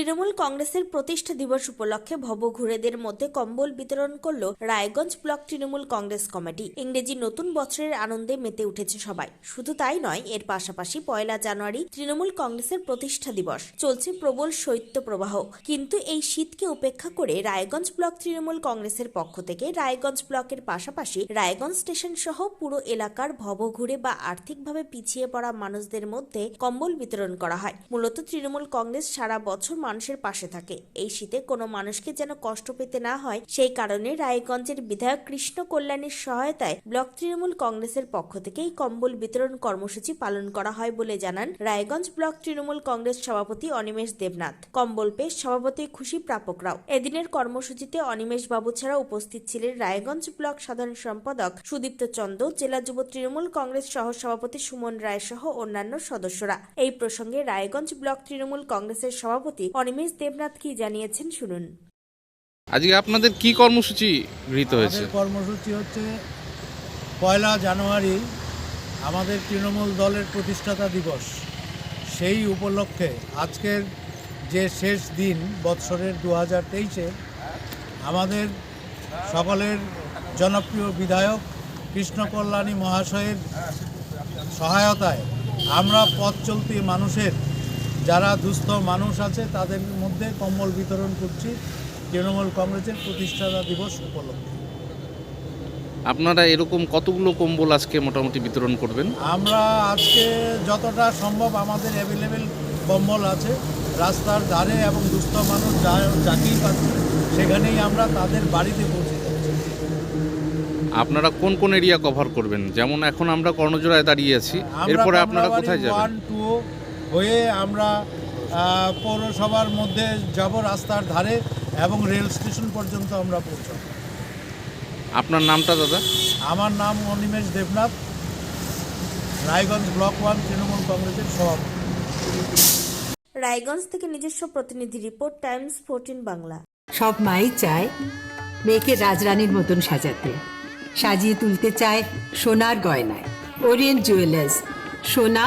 তৃণমূল কংগ্রেসের প্রতিষ্ঠা দিবস উপলক্ষে ভবঘুরেদের মধ্যে কম্বল বিতরণ করল রায়গঞ্জ ব্লক তৃণমূল কংগ্রেস কমিটি। ইংরেজি নতুন বছরের আনন্দে মেতে উঠেছে সবাই। শুধু তাই নয়, এর পাশাপাশি পয়লা জানুয়ারি তৃণমূল কংগ্রেসের প্রতিষ্ঠা দিবস। চলছে প্রবল শৈত্য প্রবাহ। কিন্তু এই শীতকে উপেক্ষা করে রায়গঞ্জ ব্লক তৃণমূল কংগ্রেসের পক্ষ থেকে রায়গঞ্জ ব্লকের পাশাপাশি রায়গঞ্জ স্টেশন সহ পুরো এলাকার ভবঘুরে বা আর্থিকভাবে পিছিয়ে পড়া মানুষদের মধ্যে কম্বল বিতরণ করা হয়। মূলত তৃণমূল কংগ্রেস সারা বছর মানুষের পাশে থাকে। এই শীতে কোনো মানুষকে যেন কষ্ট পেতে না হয়, সেই কারণে রায়গঞ্জের বিধায়ক কৃষ্ণ কল্যাণীর সহায়তায় ব্লক তৃণমূল কংগ্রেসের পক্ষ থেকে এই কম্বল বিতরণ কর্মসূচি পালন করা হয় বলে জানান রায়গঞ্জ ব্লক তৃণমূল কংগ্রেস সভাপতি অনিমেষ দেবনাথ। কম্বল পেশ সভাপতি খুশি প্রাপকরাও এদিনের কর্মসূচিতে অনিমেষ বাবু ছাড়া উপস্থিত ছিলেন রায়গঞ্জ ব্লক সাধারণ সম্পাদক সুদীপ্ত চন্দ, জেলা যুব তৃণমূল কংগ্রেস সহ সভাপতি সুমন রায় সহ অন্যান্য সদস্যরা। এই প্রসঙ্গে রায়গঞ্জ ব্লক তৃণমূল কংগ্রেসের সভাপতি অনিমেষ দেবনাথ কি জানিয়েছেন শুনুন। আজকে আপনাদের কি কর্মসূচি গৃহীত হয়েছে? কর্মসূচি হচ্ছে পয়লা জানুয়ারি আমাদের তৃণমূল দলের প্রতিষ্ঠাতা দিবস। সেই উপলক্ষে আজকের যে শেষ দিন বৎসরের দু হাজার তেইশে আমাদের সকলের জনপ্রিয় বিধায়ক কৃষ্ণকল্যাণী মহাশয়ের সহায়তায় আমরা পথ চলতি মানুষের যারা দুস্থ মানুষ আছে তাদের মধ্যে কম্বল বিতরণ করছি তৃণমূল কংগ্রেসের প্রতিষ্ঠাতা দিবস উপলক্ষে। আপনারা এরকম কতগুলো কম্বল আজকে মোটামুটি বিতরণ করবেন? আমরা আজকে যতটা সম্ভব আমাদের অ্যাভেলেবেল কম্বল আছে রাস্তার ধারে এবং দুস্থ মানুষ যা যাকেই পাচ্ছি সেখানেই আমরা তাদের বাড়িতে পৌঁছে যাচ্ছি। আপনারা কোন কোন এরিয়া কভার করবেন? যেমন এখন আমরা কর্ণজোড়ায় দাঁড়িয়ে আছি এরপরে আপনারা কোথায় যাবেন? ওয়ান টু হয়ে আমরা পৌরসভার মধ্যে যাব রাস্তার ধারে এবং রেল স্টেশন পর্যন্ত আমরা পৌঁছাব। আপনার নামটা দাদা? আমার নাম অনিমেষ দেবনাথ রায়গঞ্জ ব্লক ওয়ান তৃণমূল কংগ্রেসের সভাপতি। রায়গঞ্জ থেকে নিজস্ব প্রতিনিধি রিপোর্ট টাইমস ফোরটিন বাংলা। সব মাই চায় মেয়েকে রাজরানীর মতন সাজাতে। সাজিয়ে তুলতে চায় সোনার গয়নায়। ওরিয়েন্ট জুয়েলার্স সোনা